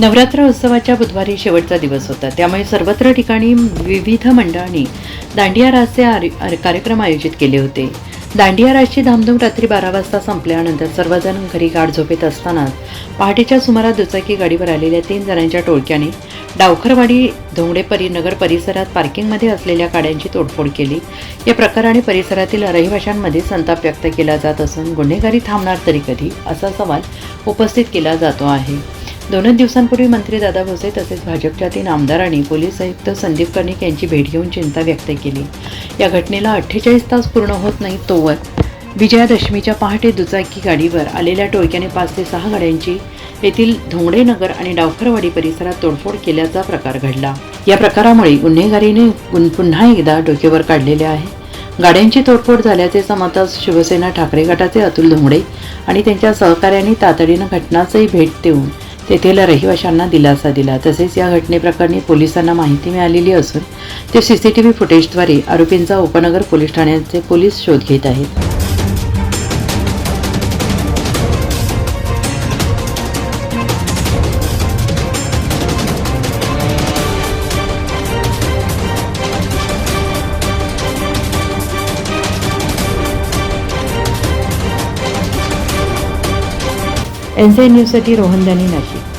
नवरात्र उत्सवाच्या बुधवारी शेवटचा दिवस होता. त्यामुळे सर्वत्र ठिकाणी विविध मंडळांनी दांडिया रासचे आर- कार्यक्रम आयोजित केले होते. दांडिया रासची धामधूम रात्री बारा वाजता संपल्यानंतर सर्वजण घरी गाठ झोपेत असतानाच पहाटेच्या सुमारास दुचाकी गाडीवर आलेल्या तीन जणांच्या टोळक्याने डावखरवाडी धोंगडे नगर परिसरात पार्किंगमध्ये असलेल्या गाड्यांची तोडफोड केली. या प्रकाराने परिसरातील रहिवाशांमध्ये संताप व्यक्त केला जात असून गुन्हेगारी थांबणार तरी कधी असा सवाल उपस्थित केला जातो आहे. दोनच दिवसांपूर्वी मंत्री दादा भोसे तसेच भाजपच्या तीन आमदारांनी पोलीस आयुक्त संदीप कर्णिक यांची भेट घेऊन चिंता व्यक्त केली. या घटनेला अठ्ठेचाळीस तास पूर्ण होत नाही तोवर विजयादशमीच्या पहाटे दुचाकी गाडीवर आलेल्या टोळक्याने पाच ते सहा गाड्यांची येथील धोंगडेनगर आणि डावखरवाडी परिसरात तोडफोड केल्याचा प्रकार घडला. या प्रकारामुळे गुन्हेगारीने पुन्हा एकदा डोक्यावर काढलेले आहे. गाड्यांची तोडफोड झाल्याचे समजताच शिवसेना ठाकरे गटाचे अतुल धोंगडे आणि त्यांच्या सहकाऱ्यांनी तातडीनं घटनाचंही भेट देऊन तेथील रहिवाशांना दिलासा दिला. तसेच या घटनेप्रकरणी पोलिसांना माहिती मिळालेली असून ते सीसीटीव्ही फुटेजद्वारे आरोपींचा उपनगर पोलीस ठाण्याचे पोलीस शोध घेत आहेत. एन न्यूजसाठी रोहन दानी नाशिक.